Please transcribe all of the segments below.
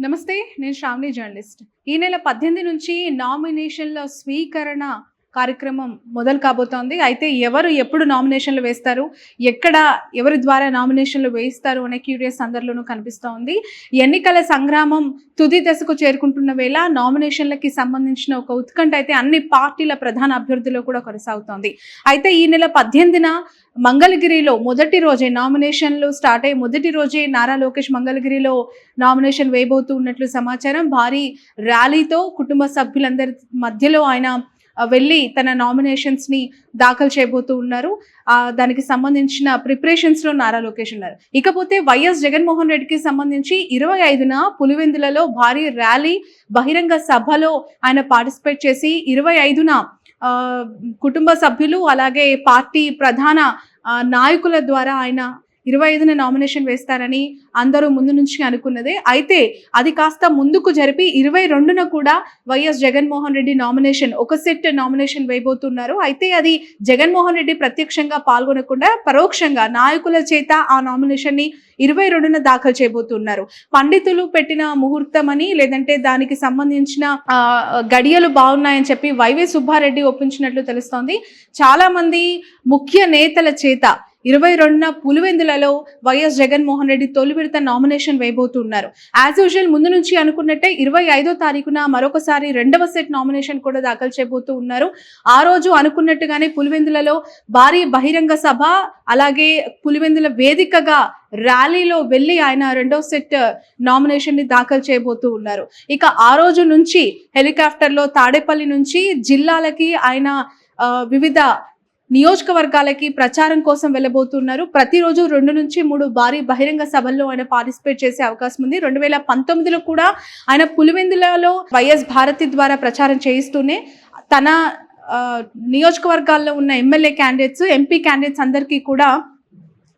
నమస్తే నేను శ్రావణి జర్నలిస్ట్. ఈ నెల పద్దెనిమిది నుంచి నామినేషన్ల స్వీకరణ కార్యక్రమం మొదలు కాబోతోంది. అయితే ఎవరు ఎప్పుడు నామినేషన్లు వేస్తారు? ఎక్కడ ఎవరి ద్వారా నామినేషన్లు వేయిస్తారు అనే క్యూరియస్ అందరిలోనూ కనిపిస్తోంది. ఎన్నికల సంగ్రామం తుది దశకు చేరుకుంటున్న వేళ నామినేషన్లకి సంబంధించిన ఒక ఉత్కంఠ అయితే అన్ని పార్టీల ప్రధాన అభ్యర్థుల్లో కూడా కొనసాగుతోంది. అయితే ఈ నెల పద్దెనిమిదిన మంగళగిరిలో మొదటి రోజే నామినేషన్లు స్టార్ట్ అయ్యి మొదటి రోజే నారా లోకేష్ మంగళగిరిలో నామినేషన్ వేయబోతూ ఉన్నట్లు సమాచారం. భారీ ర్యాలీతో కుటుంబ సభ్యులందరి మధ్యలో ఆయన వెళ్ళి తన నామినేషన్స్ని దాఖలు చేయబోతూ ఉన్నారు. దానికి సంబంధించిన ప్రిపరేషన్స్లో నారా లోకేష్ ఉన్నారు. ఇకపోతే వైఎస్ జగన్మోహన్ రెడ్డికి సంబంధించి ఇరవై ఐదున పులివెందులలో భారీ ర్యాలీ బహిరంగ సభలో ఆయన పార్టిసిపేట్ చేసి ఇరవై ఐదున కుటుంబ సభ్యులు అలాగే పార్టీ ప్రధాన నాయకుల ద్వారా ఆయన ఇరవై ఐదున నామినేషన్ వేస్తారని అందరూ ముందు నుంచి అనుకున్నదే. అయితే అది కాస్త ముందుకు జరిపి ఇరవై రెండున కూడా వైఎస్ జగన్మోహన్ రెడ్డి నామినేషన్ ఒక సెట్ నామినేషన్ వేయబోతున్నారు. అయితే అది జగన్మోహన్ రెడ్డి ప్రత్యక్షంగా పాల్గొనకుండా పరోక్షంగా నాయకుల చేత ఆ నామినేషన్ని ఇరవై రెండున దాఖలు చేయబోతున్నారు. పండితులు పెట్టిన ముహూర్తం అని లేదంటే దానికి సంబంధించిన గడియలు బాగున్నాయని చెప్పి వైవే సుబ్బారెడ్డి ఒప్పించినట్లు తెలుస్తోంది. చాలా మంది ముఖ్య నేతల చేత ఇరవై రెండున పులివెందులలో వైఎస్ జగన్మోహన్ రెడ్డి తొలి విడత నామినేషన్ వేయబోతున్నారు. యాజ్ యూజువల్ ముందు నుంచి అనుకున్నట్టే ఇరవై ఐదో తారీఖున మరొకసారి రెండవ సెట్ నామినేషన్ కూడా దాఖలు చేయబోతూ ఉన్నారు. ఆ రోజు అనుకున్నట్టుగానే పులివెందులలో భారీ బహిరంగ సభ అలాగే పులివెందుల వేదికగా ర్యాలీలో వెళ్ళి ఆయన రెండో సెట్ నామినేషన్ని దాఖలు చేయబోతూ ఉన్నారు. ఇక ఆ రోజు నుంచి హెలికాప్టర్లో తాడేపల్లి నుంచి జిల్లాలకి ఆయన వివిధ నియోజకవర్గాలకి ప్రచారం కోసం వెళ్ళబోతున్నారు. ప్రతిరోజు రెండు నుంచి మూడు భారీ బహిరంగ సభల్లో ఆయన పార్టిసిపేట్ చేసే అవకాశం ఉంది. రెండు వేల పంతొమ్మిదిలో కూడా ఆయన పులివెందులలో వైఎస్ భారతి ద్వారా ప్రచారం చేయిస్తూనే తన నియోజకవర్గాల్లో ఉన్న ఎమ్మెల్యే క్యాండిడేట్స్ ఎంపీ క్యాండిడేట్స్ అందరికీ కూడా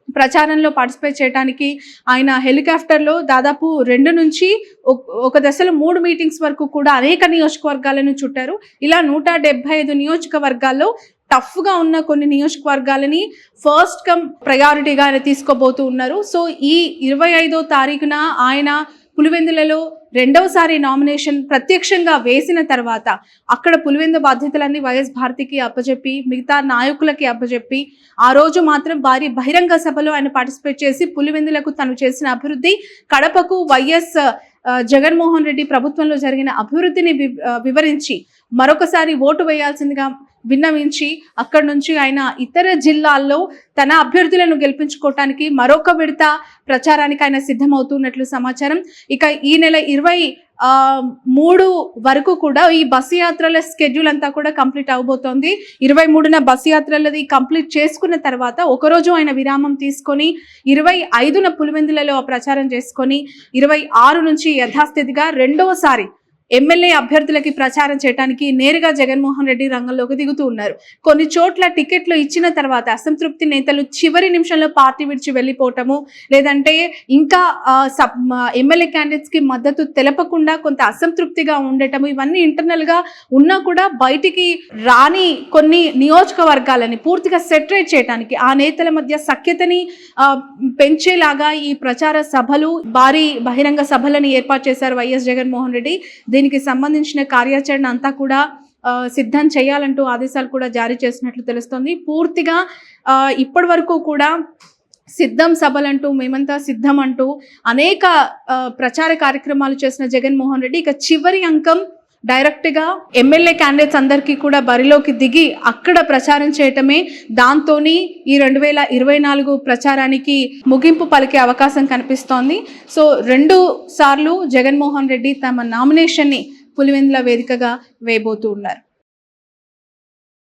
ప్రచారంలో పార్టిసిపేట్ చేయడానికి ఆయన హెలికాప్టర్లో దాదాపు రెండు నుంచి ఒక- ఒక దశలో మూడు మీటింగ్స్ వరకు కూడా అనేక నియోజకవర్గాలను చుట్టారు. ఇలా నూట డెబ్బై ఐదు నియోజకవర్గాల్లో టఫ్గా ఉన్న కొన్ని నియోజకవర్గాలని ఫస్ట్ కమ్ ప్రయారిటీగా ఆయన తీసుకోబోతూ ఉన్నారు. సో ఈ ఇరవై ఐదో తారీఖున ఆయన పులివెందులలో రెండవసారి నామినేషన్ ప్రత్యక్షంగా వేసిన తర్వాత అక్కడ పులివెందు బాధ్యతలన్నీ వైఎస్ భారతికి అప్పజెప్పి మిగతా నాయకులకి అప్పజెప్పి ఆ రోజు మాత్రం భారీ బహిరంగ సభలో ఆయన పార్టిసిపేట్ చేసి పులివెందులకు తను చేసిన అభివృద్ధి కడపకు వైఎస్ జగన్మోహన్ రెడ్డి ప్రభుత్వంలో జరిగిన అభివృద్ధిని వివరించి మరొకసారి ఓటు వేయాల్సిందిగా విన్నవించి అక్కడి నుంచి ఆయన ఇతర జిల్లాల్లో తన అభ్యర్థులను గెలిపించుకోవటానికి మరొక విడత ప్రచారానికి ఆయన సిద్ధమవుతున్నట్లు సమాచారం. ఇక ఈ నెల ఇరవై మూడు వరకు కూడా ఈ బస్సు యాత్రల స్కెడ్యూల్ అంతా కూడా కంప్లీట్ అవబోతోంది. ఇరవై మూడున బస్సు యాత్రలది కంప్లీట్ చేసుకున్న తర్వాత ఒకరోజు ఆయన విరామం తీసుకొని ఇరవై ఐదున పులివెందులలో ప్రచారం చేసుకొని ఇరవై ఆరు నుంచి యథాస్థితిగా రెండవసారి ఎమ్మెల్యే అభ్యర్థులకి ప్రచారం చేయడానికి నేరుగా జగన్మోహన్ రెడ్డి రంగంలోకి దిగుతూ ఉన్నారు. కొన్ని చోట్ల టికెట్లు ఇచ్చిన తర్వాత అసంతృప్తి నేతలు చివరి నిమిషంలో పార్టీ విడిచి వెళ్ళిపోవటము లేదంటే ఇంకా ఎమ్మెల్యే క్యాండిడేట్స్కి మద్దతు తెలపకుండా కొంత అసంతృప్తిగా ఉండటము ఇవన్నీ ఇంటర్నల్గా ఉన్నా కూడా బయటికి రాని కొన్ని నియోజకవర్గాలని పూర్తిగా సెటరేట్ చేయడానికి ఆ నేతల మధ్య సఖ్యతని పెంచేలాగా ఈ ప్రచార సభలు భారీ బహిరంగ సభలను ఏర్పాటు చేశారు వైఎస్ జగన్మోహన్ రెడ్డి. దీనికి సంబంధించిన కార్యాచరణ అంతా కూడా సిద్ధం చేయాలంటూ ఆదేశాలు కూడా జారీ చేసినట్లు తెలుస్తోంది. పూర్తిగా ఆ, ఇప్పటి వరకు కూడా సిద్ధం సభలంటూ మేమంతా సిద్ధం అంటూ అనేక ఆ, ప్రచార కార్యక్రమాలు చేసిన జగన్మోహన్ రెడ్డి ఇక చివరి అంకం డైరెక్ట్గా ఎమ్మెల్యే క్యాండిడేట్స్ అందరికీ కూడా బరిలోకి దిగి అక్కడ ప్రచారం చేయటమే దాంతోని ఈ రెండు వేల ఇరవై నాలుగు ప్రచారానికి ముగింపు పలికే అవకాశం కనిపిస్తోంది. సో రెండు సార్లు జగన్మోహన్ రెడ్డి తమ నామినేషన్ని పులివెందుల వేదికగా వేయబోతూ ఉన్నారు.